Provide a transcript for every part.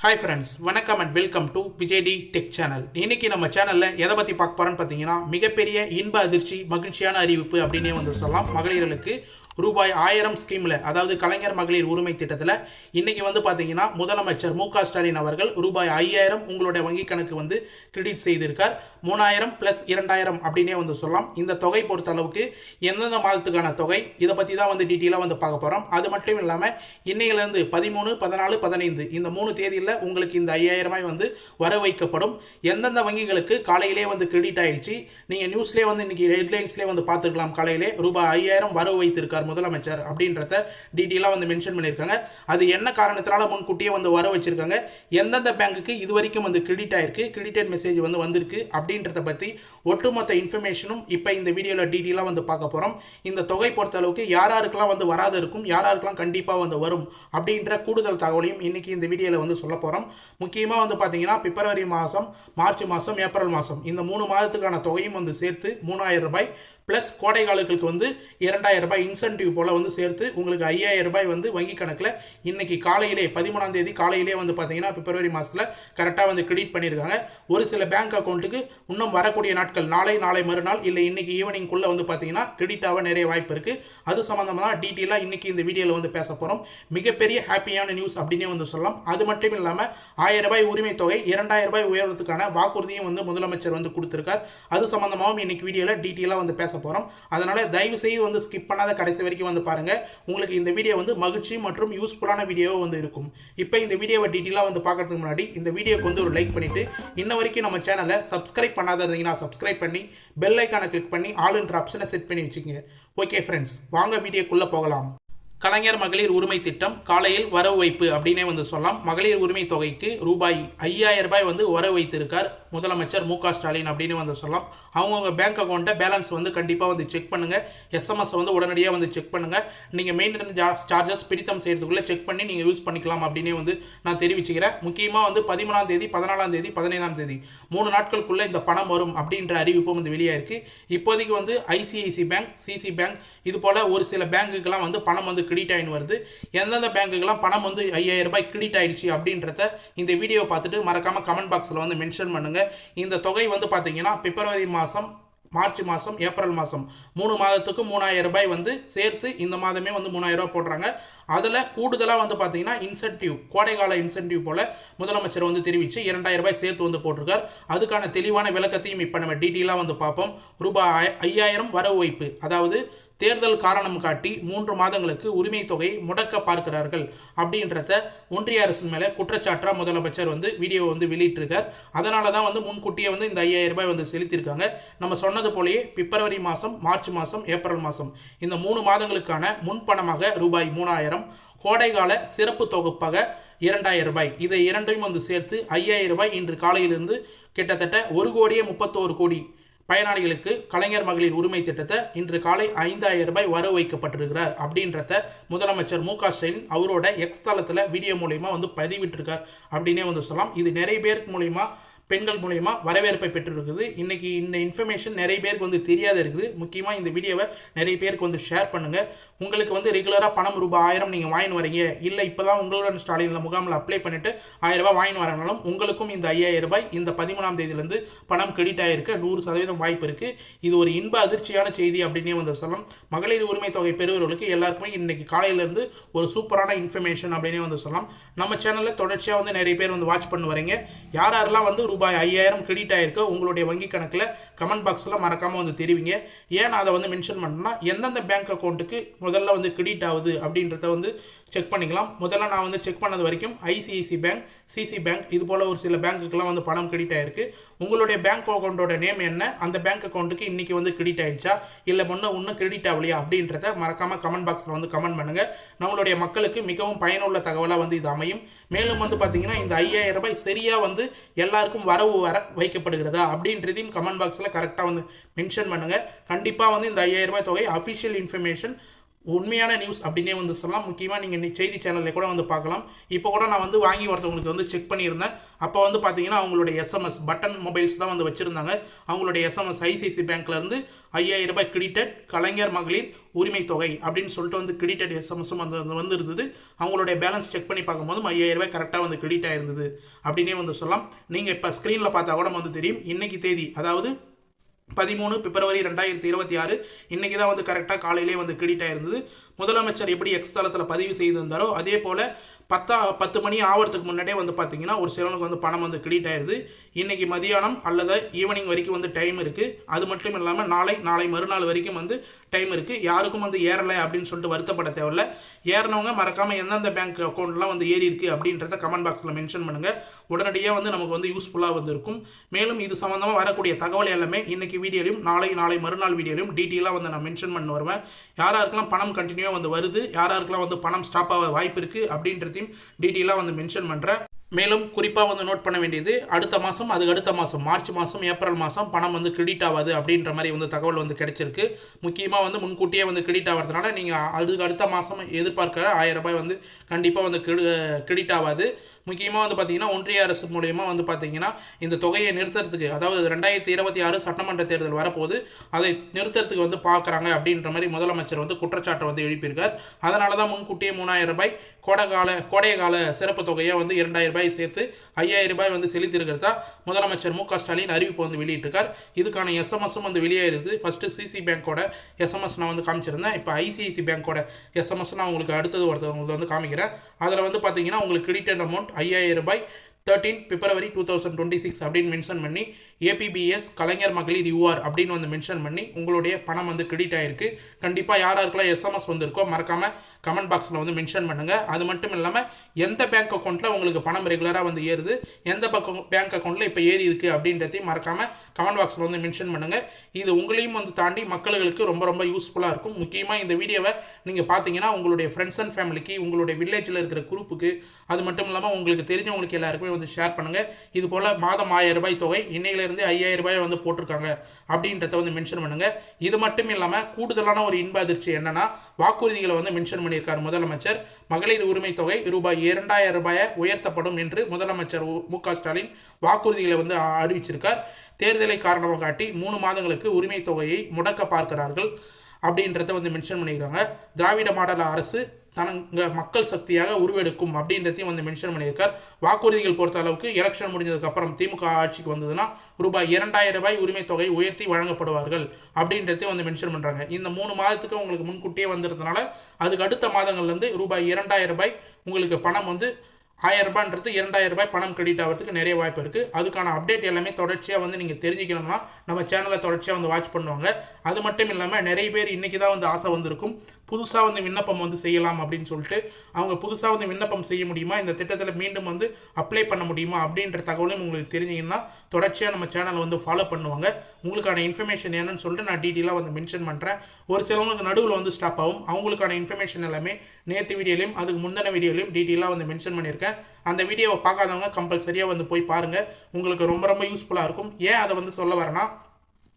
Hi friends வணக்கம் and welcome to விஜய்டி tech channel இன்னைக்கு நம்ம சேனலில் எதை பற்றி பார்க்க போகிறோன்னு பார்த்தீங்கன்னா மிகப்பெரிய இன்ப அதிர்ச்சி மகிழ்ச்சியான அறிவிப்பு அப்படின்னே வந்து சொல்லலாம். மகளிர்களுக்கு ரூபாய் ஆயிரம் ஸ்கீமில் அதாவது கலைஞர் மகளிர் உரிமை திட்டத்தில் இன்றைக்கி வந்து பார்த்தீங்கன்னா முதலமைச்சர் மு ஸ்டாலின் அவர்கள் ரூபாய் ஐயாயிரம் உங்களுடைய வங்கி கணக்கு வந்து கிரெடிட் செய்திருக்கார். மூணாயிரம் ப்ளஸ் இரண்டாயிரம் அப்படின்னே வந்து சொல்லலாம். இந்த தொகை பொறுத்த அளவுக்கு எந்தெந்த மாதத்துக்கான தொகை இதை பற்றி தான் வந்து டீட்டெயிலாக வந்து பார்க்க போகிறோம் அது மட்டும் இல்லாமல் இன்னையிலேருந்து பதிமூணு பதினாலு பதினைந்து இந்த மூணு தேதியில் உங்களுக்கு இந்த ஐயாயிரமாய் வந்து வர வைக்கப்படும். எந்தெந்த வங்கிகளுக்கு காலையிலே வந்து கிரெடிட் ஆயிடுச்சு நீங்கள் நியூஸ்லேயே வந்து இன்னைக்கு ஹெட்லைன்ஸ்லேயே வந்து பார்த்துக்கலாம் காலையிலே ரூபாய் ஐயாயிரம் வரவு வைத்திருக்கார் முதலமைச்சர் அப்படின்றத டீட்டெயிலாக வந்து மென்ஷன் பண்ணியிருக்காங்க. அது என்ன காரணத்தினால முன்கூட்டியே வந்து வர வச்சுருக்காங்க? எந்தெந்த பேங்க்குக்கு இது வரைக்கும் வந்து கிரெடிட் ஆயிருக்கு? கிரெடிட்டட் மெசேஜ் வந்து வந்திருக்கு? அப்படின்றத பற்றி ஒட்டுமொத்த இன்ஃபர்மேஷனும் இப்போ இந்த வீடியோவில் டீட்டெயிலாக வந்து பார்க்க போகிறோம் இந்த தொகை பொறுத்த அளவுக்கு யார் வந்து வராத இருக்கும் யார் கண்டிப்பாக வந்து வரும் அப்படின்ற கூடுதல் தகவலையும் இன்றைக்கி இந்த வீடியோவில் வந்து சொல்ல போகிறோம் முக்கியமாக வந்து பார்த்தீங்கன்னா பிப்ரவரி மாதம் மார்ச் மாதம் ஏப்ரல் மாதம் இந்த மூணு மாதத்துக்கான தொகையும் வந்து சேர்த்து மூணாயிரம் ரூபாய் ப்ளஸ் கோடை காலங்களுக்கு வந்து இரண்டாயிரம் ரூபாய் இன்சென்டிவ் போல் வந்து சேர்த்து உங்களுக்கு ஐயாயிரம் ரூபாய் வந்து வங்கி கணக்கில் இன்னைக்கு காலையிலே பதிமூணாம் தேதி காலையிலே வந்து பார்த்தீங்கன்னா பிப்ரவரி மாதத்தில் கரெக்டாக வந்து கிரெடிட் பண்ணியிருக்காங்க ஒரு சில பேங்க் அக்கௌண்ட்டுக்கு இன்னும் வரக்கூடிய நாட்கள் நாளை நாளை மறுநாள் இல்லை இன்னைக்கு ஈவினிங்குள்ளே வந்து பார்த்தீங்கன்னா கிரெடிட்டாக நிறைய வாய்ப்பு இருக்குது அது சம்மந்தமாக டீட்டெயிலாக இன்னைக்கு இந்த வீடியோவில் வந்து பேச போகிறோம் மிகப்பெரிய ஹாப்பியான நியூஸ் அப்படின்னே வந்து சொல்லலாம். அது மட்டும் இல்லாமல் ஆயிரம் ரூபாய் உரிமை தொகை இரண்டாயிரம் ரூபாய் உயர்வதற்கான வாக்குறுதியும் வந்து முதலமைச்சர் வந்து கொடுத்துருக்கார். அது சம்மந்தமாகவும் இன்றைக்கி வீடியோவில் டீட்டெயிலாக வந்து பேச போகிறோம் அதனால் தயவு செய்து வந்து ஸ்கிப் பண்ணாத கடைசி வரைக்கும் வந்து பாருங்கள் உங்களுக்கு இந்த வீடியோ வந்து மகிழ்ச்சி மற்றும் யூஸ்ஃபுல்லான வீடியோவாக வந்து இருக்கும். இப்போ இந்த வீடியோவை டீட்டெயிலாக வந்து பார்க்கறதுக்கு முன்னாடி இந்த வீடியோக்கு வந்து ஒரு லைக் பண்ணிவிட்டு இன்ன வரைக்கும் நம்ம சேனலை சப்ஸ்கிரைப் பண்ணாத இருந்தீங்கன்னா சப்ஸ்கிரைப் பண்ணி பெல் ஐக்கானை கிளிக் பண்ணி ஆளுன்ற ஆப்ஷனை செட் பண்ணி வச்சுக்கோங்க. ஓகே ஃப்ரெண்ட்ஸ் வாங்க வீடியோக்குள்ளே போகலாம். கலைஞர் மகளிர் உரிமை திட்டம் காலையில் வரவு வைப்பு அப்படின்னே வந்து சொல்லலாம். மகளிர் உரிமை தொகைக்கு ரூபாய் ஐயாயிரம் ரூபாய் வந்து வரவு வைத்திருக்கார் முதலமைச்சர் மு க ஸ்டாலின் அப்படின்னு வந்து சொல்லலாம். அவங்கவுங்க பேங்க் அக்கௌண்ட்டை பேலன்ஸ் வந்து கண்டிப்பாக வந்து செக் பண்ணுங்கள் எஸ்எம்எஸ் வந்து உடனடியாக வந்து செக் பண்ணுங்கள் நீங்கள் மெயின்டெனன்ஸ் சார்ஜஸ் பிடித்தம் செய்கிறதுக்குள்ளே செக் பண்ணி நீங்கள் யூஸ் பண்ணிக்கலாம் அப்படின்னே வந்து நான் தெரிவிச்சுக்கிறேன். முக்கியமாக வந்து பதிமூணாம் தேதி பதினாலாம் தேதி பதினைந்தாம் தேதி மூணு நாட்களுக்குள்ளே இந்த பணம் வரும் அப்படின்ற அறிவிப்பும் வந்து வெளியாக இருக்குது இப்போதைக்கு வந்து ஐசிஐசி பேங்க் சிசி பேங்க் இது போல் ஒரு சில பேங்குக்கெல்லாம் வந்து பணம் வந்து கிரெடிட் ஆகின்னு வருது. எந்தெந்த பேங்குக்கெல்லாம் பணம் வந்து ஐயாயிரம் ரூபாய் கிரெடிட் ஆயிடுச்சு அப்படின்றத இந்த வீடியோ பார்த்துட்டு மறக்காமல் கமெண்ட் பாக்ஸில் வந்து மென்ஷன் பண்ணுங்கள் இந்த தொகை வந்து பார்த்தீங்கன்னா பிப்ரவரி மாதம் மார்ச் மாதம் ஏப்ரல் மாதம் மூணு மாதத்துக்கு மூணாயிரம் ரூபாய் வந்து சேர்த்து இந்த மாதமே வந்து மூணாயிரம் ரூபாய் போடுறாங்க. அதில் கூடுதலாக வந்து பார்த்தீங்கன்னா இன்சென்டிவ் கோடைக்கால இன்சென்டிவ் போல் முதலமைச்சர் வந்து தெரிவித்து இரண்டாயிரம் ரூபாய் சேர்த்து வந்து போட்டிருக்கார். அதுக்கான தெளிவான விளக்கத்தையும் இப்போ நம்ம டீட்டெயிலாக வந்து பார்ப்போம். ரூபாய் ஐயாயிரம் வரவு வைப்பு. அதாவது தேர்தல் காரணம் காட்டி மூன்று மாதங்களுக்கு உரிமை தொகை முடக்க பார்க்கிறார்கள் அப்படின்றத ஒன்றிய அரசின் மேலே குற்றச்சாட்டாக முதலமைச்சர் வந்து வீடியோ வந்து வெளியிட்டிருக்கார். அதனால தான் வந்து முன்கூட்டியே வந்து இந்த ஐயாயிரம் ரூபாய் வந்து செலுத்தியிருக்காங்க. நம்ம சொன்னது போலயே பிப்ரவரி மாதம் மார்ச் மாதம் ஏப்ரல் மாதம் இந்த மூணு மாதங்களுக்கான முன்பணமாக ரூபாய் மூணாயிரம் கோடைகால சிறப்பு தொகுப்பாக இரண்டாயிரம் ரூபாய். இதை இரண்டையும் வந்து சேர்த்து ஐயாயிரம் ரூபாய் இன்று காலையிலிருந்து கிட்டத்தட்ட ஒரு கோடியே முப்பத்தோரு கோடி பயனாளிகளுக்கு கலைஞர் மகளிர் உரிமை திட்டத்தை இன்று காலை ஐந்தாயிரம் ரூபாய் வர வைக்கப்பட்டிருக்கிறார் அப்படின்றத முதலமைச்சர் மு க ஸ்டாலின் அவரோட எக்ஸ் தளத்தில் வீடியோ மூலயமா வந்து பதிவிட்டிருக்கார். அப்படின்னே வந்து சொல்லலாம். இது நிறைய பேருக்கு மூலயமா பெண்கள் மூலயமா வரவேற்பை பெற்றிருக்குது. இன்றைக்கி இந்த இன்ஃபர்மேஷன் நிறைய பேருக்கு வந்து தெரியாத இருக்குது. முக்கியமாக இந்த வீடியோவை நிறைய பேருக்கு வந்து ஷேர் பண்ணுங்கள் உங்களுக்கு வந்து ரெகுலராக பணம் ரூபாய் ஆயிரம் நீங்கள் வாங்கின்னு வரீங்க. இல்லை இப்போ தான் உங்களுடன் ஸ்டாலினில் முகாமில் அப்ளை பண்ணிவிட்டு ஆயிரம் ரூபாய் வாங்கின்னு வரனாலும் உங்களுக்கும் இந்த ஐயாயிரம் ரூபாய் இந்த பதிமூணாம் தேதியிலேருந்து பணம் கிரெடிட் ஆகிருக்கு நூறு சதவீதம் வாய்ப்பு இருக்குது இது ஒரு இன்ப அதிர்ச்சியான செய்தி அப்படின்னே வந்து சொல்லலாம். மகளிர் உரிமை தொகை பெறுவர்களுக்கு எல்லாருக்குமே இன்றைக்கி காலையிலேருந்து ஒரு சூப்பரான இன்ஃபர்மேஷன் அப்படின்னே வந்து சொல்லலாம். நம்ம சேனலில் தொடர்ச்சியாக வந்து நிறைய பேர் வந்து வாட்ச் பண்ணி வரீங்க. யார் யாரெல்லாம் வந்து ரூபாய் ஐயாயிரம் கிரெடிட் ஆகிருக்கோ உங்களுடைய வங்கி கணக்கில் கமெண்ட் பாக்ஸில் மறக்காமல் வந்து தெரிவிங்க. ஏன் நான் அதை வந்து மென்ஷன் பண்ணேன்னா எந்தெந்த பேங்க் அக்கௌண்ட்டுக்கு முதல்ல வந்து கிரெடிட் ஆகுது அப்படின்றத வந்து செக் பண்ணிக்கலாம். முதல்ல நான் வந்து செக் பண்ணது வரைக்கும் ஐசிஐசி பேங்க் சிசி பேங்க் இது போல் ஒரு சில பேங்க்குக்கெல்லாம் வந்து பணம் கிரெடிட் ஆயிருக்கு. உங்களுடைய பேங்க் அக்கௌண்ட்டோட நேம் என்ன? அந்த பேங்க் அக்கௌண்ட்டுக்கு இன்றைக்கி வந்து கிரெடிட் ஆயிடுச்சா? இல்லை முன்ன இன்னும் கிரெடிட் ஆகலையா? அப்படின்றத மறக்காமல் கமெண்ட் பாக்ஸில் வந்து கமெண்ட் பண்ணுங்கள் நம்மளுடைய மக்களுக்கு மிகவும் பயனுள்ள தகவலாக வந்து இது அமையும். மேலும் வந்து பார்த்தீங்கன்னா இந்த ஐயாயிரம் ரூபாய் சரியாக வந்து எல்லாருக்கும் வரவு வர வைக்கப்படுகிறதா அப்படின்றதையும் கமெண்ட் பாக்ஸில் கரெக்டாக வந்து மென்ஷன் பண்ணுங்கள் கண்டிப்பாக வந்து இந்த ஐயாயிரம் ரூபாய் தொகை அஃபிஷியல் இன்ஃபர்மேஷன் உண்மையான நியூஸ் அப்படின்னே வந்து சொல்லலாம். முக்கியமாக நீங்கள் செய்தி சேனலில் கூட வந்து பார்க்கலாம். இப்போ கூட நான் வந்து வாங்கி ஒருத்தவங்களுக்கு வந்து செக் பண்ணியிருந்தேன். அப்போ வந்து பார்த்தீங்கன்னா அவங்களுடைய எஸ்எம்எஸ் பட்டன் மொபைல்ஸ் தான் வந்து வச்சுருந்தாங்க. அவங்களுடைய எஸ்எம்எஸ் ஐசிஐசி பேங்க்லேருந்து ஐயாயிரம் ரூபாய் கிரெடிட்டட் கலைஞர் மகளிர் உரிமை தொகை அப்படின்னு சொல்லிட்டு வந்து கிரெடிட்டட் எஸ்எம்எஸும் வந்து வந்து இருந்தது. அவங்களுடைய பேலன்ஸ் செக் பண்ணி பார்க்கும்போது ஐயாயிரம் ரூபாய் கரெக்டாக வந்து கிரெடிட் ஆயிருந்தது அப்படின்னே வந்து சொல்லலாம். நீங்கள் இப்போ ஸ்க்ரீனில் பார்த்தா கூட வந்து தெரியும். இன்றைக்கி தேதி அதாவது பதிமூணு பிப்ரவரி ரெண்டாயிரத்தி இருபத்தி ஆறு. இன்றைக்கி தான் வந்து கரெக்டாக காலையிலே வந்து கிரெடிட் ஆயிருந்தது முதலமைச்சர் எப்படி எக்ஸ் தளத்தில் பதிவு செய்திருந்தாரோ அதே போல் பத்தா பத்து மணி ஆகிறதுக்கு முன்னாடியே வந்து பார்த்தீங்கன்னா ஒரு சிலனுக்கு வந்து பணம் வந்து கிரெடிட் ஆயிருது. இன்றைக்கி மதியானம் அல்லது ஈவினிங் வரைக்கும் வந்து டைம் இருக்குது அது மட்டும் இல்லாமல் நாளை நாளை மறுநாள் வரைக்கும் வந்து டைம் இருக்குது யாருக்கும் வந்து ஏறலை அப்படின்னு சொல்லிட்டு வருத்தப்பட தேவையில்ல. ஏறினவங்க மறக்காமல் எந்தெந்த பேங்க் அக்கௌண்ட்லாம் வந்து ஏறி இருக்குது அப்படின்றத கமெண்ட் பாக்ஸில் மென்ஷன் பண்ணுங்கள் உடனடியாக வந்து நமக்கு வந்து யூஸ்ஃபுல்லாக வந்து இருக்கும் மேலும் இது சம்மந்தமாக வரக்கூடிய தகவல் எல்லாமே இன்றைக்கி வீடியோலையும் நாளை நாளை மறுநாள் வீடியோலையும் டீட்டெயிலாக வந்து நான் மென்ஷன் பண்ண வருவேன். யாராருக்கெல்லாம் பணம் கண்டினியூவாக வந்து வருது யாராருக்கெல்லாம் வந்து பணம் ஸ்டாப் ஆக வாய்ப்பு இருக்குது அப்படின்றதையும் டீட்டெயிலாக வந்து மென்ஷன் பண்ணுறேன் மேலும் குறிப்பாக வந்து நோட் பண்ண வேண்டியது அடுத்த மாதம் அதுக்கு அடுத்த மாதம் மார்ச் மாதம் ஏப்ரல் மாதம் பணம் வந்து கிரெடிட் ஆகாது அப்படின்ற மாதிரி வந்து தகவல் வந்து கிடைச்சிருக்கு. முக்கியமாக வந்து முன்கூட்டியே வந்து கிரெடிட் ஆகிறதுனால நீங்கள் அதுக்கு அடுத்த மாதம் எதிர்பார்க்குற ஆயிரம் ரூபாய் வந்து கண்டிப்பாக வந்து கிரெடிட் ஆகாது. முக்கியமாக வந்து பார்த்தீங்கன்னா ஒன்றிய அரசு மூலயமா வந்து பார்த்தீங்கன்னா இந்த தொகையை நிறுத்துறதுக்கு அதாவது ரெண்டாயிரத்தி இருபத்தி ஆறு சட்டமன்ற தேர்தல் வரப்போது அதை நிறுத்துறதுக்கு வந்து பார்க்குறாங்க அப்படின்ற மாதிரி முதலமைச்சர் வந்து குற்றச்சாட்டை வந்து எழுப்பியிருக்கார். அதனால தான் முன்கூட்டியே மூணாயிரம் ரூபாய் கோடைக்கால கோடைய கால சிறப்பு தொகையை வந்து இரண்டாயிரம் ரூபாய் சேர்த்து ஐயாயிரம் ரூபாய் வந்து செலுத்தியிருக்கிறதா முதலமைச்சர் மு க ஸ்டாலின் அறிவிப்பு வந்து வெளியிட்டிருக்கார். இதுக்கான எஸ்எம்எஸும் வந்து வெளியாயிருது ஃபஸ்ட்டு சிசி பேங்க்கோட எஸ்எம்எஸ் நான் வந்து காமிச்சிருந்தேன். இப்போ ஐசிஐசி பேங்க்கோட எஸ்எம்எஸ் நான் உங்களுக்கு அடுத்தது ஒருத்தவங்களுக்கு வந்து காமிக்கிறேன். அதில் வந்து பார்த்தீங்கன்னா உங்களுக்கு கிரெடிட் அமௌண்ட் ஐயாயிரம் ரூபாய் thirteen February two thousand twenty six அப்படின்னு மென்ஷன் பண்ணி ஏபிபிஎஸ் கலைஞர் மகளிர் யூஆர் அப்படின்னு வந்து மென்ஷன் பண்ணி உங்களுடைய பணம் வந்து கிரெடிட் ஆயிருக்கு. கண்டிப்பாக யார் யாருக்கெல்லாம் எஸ்எம்எஸ் வந்திருக்கோ மறக்காமல் கமெண்ட் பாக்ஸில் வந்து மென்ஷன் பண்ணுங்கள் அது மட்டும் இல்லாமல் எந்த பேங்க் அக்கௌண்ட்டில் உங்களுக்கு பணம் ரெகுலராக வந்து ஏறுது எந்த பக்கம் பேங்க் அக்கௌண்ட்டில் இப்போ ஏறி இருக்குது அப்படின்றதையும் மறக்காமல் கமெண்ட் பாக்ஸில் வந்து மென்ஷன் பண்ணுங்கள் இது உங்களையும் வந்து தாண்டி மக்களுக்கு ரொம்ப ரொம்ப யூஸ்ஃபுல்லாக இருக்கும். முக்கியமாக இந்த வீடியோவை நீங்கள் பார்த்தீங்கன்னா உங்களுடைய ஃப்ரெண்ட்ஸ் அண்ட் ஃபேமிலிக்கு உங்களுடைய வில்லேஜில் இருக்கிற குரூப்புக்கு அது மட்டும் இல்லாமல் உங்களுக்கு தெரிஞ்சவங்களுக்கு எல்லாருக்குமே வந்து ஷேர் பண்ணுங்கள் இது போல் மாதம் ஆயிரம் ரூபாய் தொகை இன்னையிலேருந்து ஐயாயிரம் ரூபாய் வந்து போட்டிருக்காங்க அப்படின்றத வந்து மென்ஷன் பண்ணுங்கள் இது மட்டும் இல்லாமல் கூடுதலான ஒரு இன்ப அதிர்ச்சி என்னன்னா வாக்குறுதிகளை வந்து மென்ஷன் பண்ணியிருக்கார் முதலமைச்சர். மகளிர் உரிமை தொகை ரூபாய் இரண்டாயிரம் ரூபாயை உயர்த்தப்படும் என்று முதலமைச்சர் மு க ஸ்டாலின் வாக்குறுதிகளை வந்து அறிவிச்சிருக்கார். தேர்தலை காரணமாக காட்டி மூணு மாதங்களுக்கு உரிமை தொகையை முடக்க பார்க்கிறார்கள். அப்படின்றத வந்து மென்ஷன் பண்ணியிருக்காங்க. திராவிட மாடல் அரசு தனங்க மக்கள் சக்தியாக உருவெடுக்கும் அப்படின்றதையும் வந்து மென்ஷன் பண்ணியிருக்கார். வாக்குறுதிகள் பொறுத்த அளவுக்கு எலெக்ஷன் முடிஞ்சதுக்கப்புறம் திமுக ஆட்சிக்கு வந்ததுன்னா ரூபாய் இரண்டாயிரம் ரூபாய் உரிமை தொகை உயர்த்தி வழங்கப்படுவார்கள் அப்படின்றதையும் வந்து மென்ஷன் பண்ணுறாங்க இந்த மூணு மாதத்துக்கு உங்களுக்கு முன்கூட்டியே வந்திருந்தனால அதுக்கு அடுத்த மாதங்கள்லேருந்து ரூபாய் இரண்டாயிரம் ரூபாய் உங்களுக்கு பணம் வந்து ஆயிரம் ரூபான்றது இரண்டாயிரம் ரூபாய் பணம் கிரெடிட் ஆகிறதுக்கு நிறைய வாய்ப்பு இருக்குது அதுக்கான அப்டேட் எல்லாமே தொடர்ச்சியாக வந்து நீங்கள் தெரிஞ்சுக்கணும்னா நம்ம சேனலை தொடர்ச்சியாக வந்து வாட்ச் பண்ணுவாங்க. அது மட்டும் இல்லாமல் நிறைய பேர் இன்றைக்கி தான் வந்து ஆசை வந்திருக்கும். புதுசாக வந்து விண்ணப்பம் வந்து செய்யலாம் அப்படின்னு சொல்லிட்டு அவங்க புதுசாக வந்து விண்ணப்பம் செய்ய முடியுமா? இந்த திட்டத்தில் மீண்டும் வந்து அப்ளை பண்ண முடியுமா? அப்படின்ற தகவலையும் உங்களுக்கு தெரிஞ்சிங்கன்னா தொடர்ச்சியாக நம்ம சேனலை வந்து ஃபாலோ பண்ணுவாங்க. உங்களுக்கான இன்ஃபர்மேஷன் என்னன்னு சொல்லிட்டு நான் டீட்டெயிலாக வந்து மென்ஷன் பண்ணுறேன் ஒரு சிலவங்களுக்கு நடுவில் வந்து ஸ்டாப் ஆகும். அவங்களுக்கான இன்ஃபர்மேஷன் எல்லாமே நேற்று வீடியோலையும் அதுக்கு முந்தின வீடியோலையும் டீட்டெயிலாக வந்து மென்ஷன் பண்ணியிருக்கேன். அந்த வீடியோவை பார்க்காதவங்க கம்பல்சரியாக வந்து போய் பாருங்கள் உங்களுக்கு ரொம்ப ரொம்ப யூஸ்ஃபுல்லாக இருக்கும். ஏன் அதை வந்து சொல்ல வரேன்னா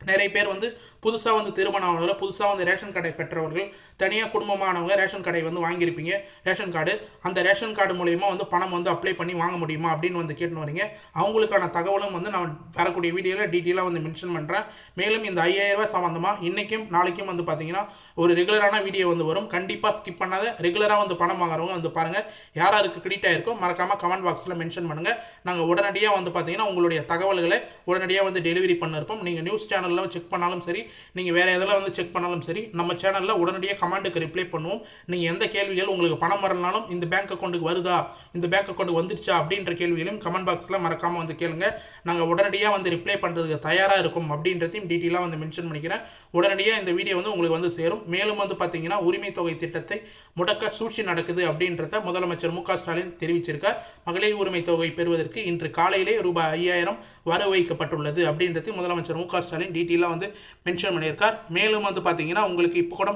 நிறைய பேர் வந்து புதுசாக வந்து திருமணமானவர்கள் புதுசாக வந்து ரேஷன் கடை பெற்றவர்கள் தனியாக குடும்பமானவங்க ரேஷன் கடை வந்து வாங்கியிருப்பீங்க. Ration card. அந்த ரேஷன் கார்டு மூலயமா வந்து பணம் வந்து அப்ளை பண்ணி வாங்க முடியுமா அப்படின்னு வந்து கேட்டு வரீங்க. அவங்களுக்கான தகவலும் வந்து நான் வரக்கூடிய வீடியோவில் டீட்டெயிலாக வந்து மென்ஷன் பண்ணுறேன் மேலும் இந்த ஐயாயிரம் ரூபாய் சம்மந்தமாக இன்றைக்கும் நாளைக்கும் வந்து பார்த்தீங்கன்னா ஒரு ரெகுலரான வீடியோ வந்து வரும். கண்டிப்பாக ஸ்கிப் பண்ணாத ரெகுலராக வந்து பணம் வாங்குறவங்க வந்து பாருங்கள் யார் கிரெடிட் ஆயிருக்கோ மறக்காமல் கமெண்ட் பாக்ஸில் மென்ஷன் பண்ணுங்கள் நாங்கள் உடனடியாக வந்து பார்த்தீங்கன்னா உங்களுடைய தகவல்களை உடனடியாக வந்து டெலிவரி பண்ணிருப்போம். நீங்கள் நியூஸ் சேனலில் செக் பண்ணாலும் சரி நீங்கள் வேறு எதெல்லாம் வந்து செக் பண்ணாலும் சரி நம்ம சேனலில் உடனடியாக கமெண்ட்டுக்கு ரிப்ளை பண்ணுவோம். நீங்கள் எந்த கேள்விகள் உங்களுக்கு பணம் வரலனாலும் இந்த பேங்க் அக்கௌண்ட்டுக்கு வருதா? இந்த பேங்க் அக்கௌண்ட் வந்துருச்சா? அப்படின்ற கேள்விகளையும் கமெண்ட் பாக்ஸில் மறக்காமல் வந்து கேளுங்க. நாங்கள் உடனடியாக வந்து ரிப்ளை பண்ணுறதுக்கு தயாராக இருக்கும் அப்படின்றதையும் டீட்டெயிலாக வந்து மென்ஷன் பண்ணிக்கிறேன். உடனடியாக இந்த வீடியோ வந்து உங்களுக்கு வந்து சேரும். மேலும் வந்து பார்த்தீங்கன்னா உரிமை தொகை திட்டத்தை முடக்க சூழ்ச்சி நடக்குது அப்படின்றத முதலமைச்சர் மு ஸ்டாலின் தெரிவிச்சிருக்கார். மகளிர் உரிமை தொகை பெறுவதற்கு இன்று காலையிலே ரூபாய் ஐயாயிரம் வர வைக்கப்பட்டுள்ளது அப்படின்றது முதலமைச்சர் மு ஸ்டாலின் டீட்டெயிலாக வந்து மென்ஷன் பண்ணியிருக்கார். மேலும் வந்து பார்த்தீங்கன்னா உங்களுக்கு இப்போ கூட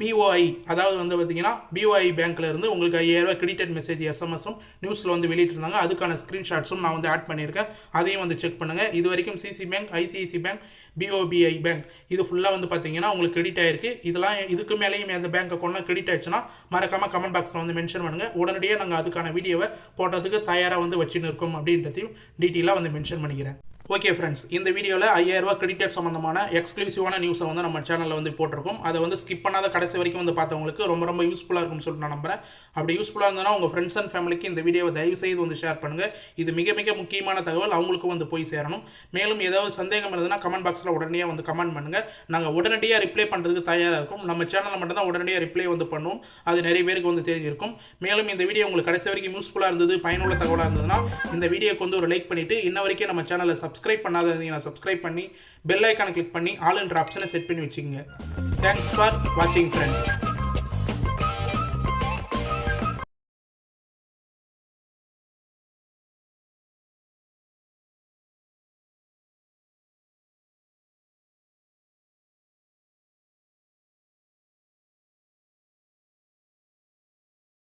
பிஓஐ அதாவது வந்து பார்த்தீங்கன்னா பிஓஐ பேங்க்கில் இருந்து உங்களுக்கு ஐயாயிரரூவா கிரெடிட் மெசேஜ் எஸ்எம்எஸும் நியூஸில் வந்து வெளியிட்டிருந்தாங்க. அதுக்கான ஸ்க்ரீன்ஷாட்ஸும் நான் வந்து ஆட் பண்ணியிருக்கேன். அதையும் வந்து செக் பண்ணுங்கள் இது வரைக்கும் CC bank ICICI bank BOPI bank இது ஃபுல்லாக வந்து பார்த்தீங்கன்னா உங்களுக்கு கிரெடிட் ஆயிருக்கு. இதெல்லாம் இதுக்கு மேலேயும் எந்த பேங்க் அக்கௌண்ட்லாம் கிரெடிட் ஆயிடுச்சுன்னா மறக்காமல் கமெண்ட் பாக்ஸில் வந்து மென்ஷன் பண்ணுங்கள் உடனடியாக நாங்கள் அதுக்கான வீடியோவை போடுறதுக்கு தயாராக வந்து வச்சுன்னு இருக்கோம் அப்படின்றதையும் டீட்டெயிலாக வந்து மென்ஷன் பண்ணிக்கிறேன். ஓகே ஃப்ரெண்ட்ஸ் இந்த வீடியோவில் ஐயாயிரரூபா கிரெடிட் சம்மந்தமான எக்ஸ்க்ளூசிவான நியூஸை வந்து நம்ம சேனலில் வந்து போட்டிருக்கோம். அதை வந்து ஸ்கிப் பண்ணாத கடைசி வரைக்கும் வந்து பார்த்தவங்களுக்கு ரொம்ப ரொம்ப யூஸ்ஃபுல்லாக இருக்கும்னு சொல்லிட்டு நான் நம்புறேன். அப்படி யூஸ்ஃபுல்லாக இருந்ததுன்னா உங்கள் ஃப்ரெண்ட்ஸ் அண்ட் ஃபேமிலிக்கு இந்த வீடியோவை தயவு செய்து வந்து ஷேர் பண்ணுங்கள் இது மிக மிக முக்கியமான தகவல். அவங்களுக்கும் வந்து போய் சேரணும். மேலும் ஏதாவது சந்தேகம் இருந்ததுன்னா கமெண்ட் பாக்ஸில் உடனடியாக வந்து கமெண்ட் பண்ணுங்கள் நாங்கள் உடனடியாக ரிப்ளை பண்ணுறதுக்கு தயாராக இருக்கும். நம்ம சேனலில் மட்டும் தான் உடனடியாக ரிப்ளை வந்து பண்ணுவோம். அது நிறைய பேருக்கு வந்து தெரிஞ்சிருக்கும். மேலும் இந்த வீடியோ உங்களுக்கு கடைசி வரைக்கும் யூஸ்ஃபுல்லாக இருந்தது பயனுள்ள தகவலாக இருந்ததுன்னா இந்த வீடியோக்கு வந்து ஒரு லைக் பண்ணிவிட்டு இன்ன வரைக்கும் நம்ம சேனலை சப்ஸ்கிரைப் பண்ணாத இருந்தீங்கன்னா சப்ஸ்கிரைப் பண்ணி பெல் ஐக்கானை கிளிக் பண்ணி ஆல் என்ற ஆப்ஷனை செட் பண்ணி வச்சுக்கோங்க. தேங்க்ஸ் ஃபார் வாட்சிங் ஃப்ரெண்ட்ஸ்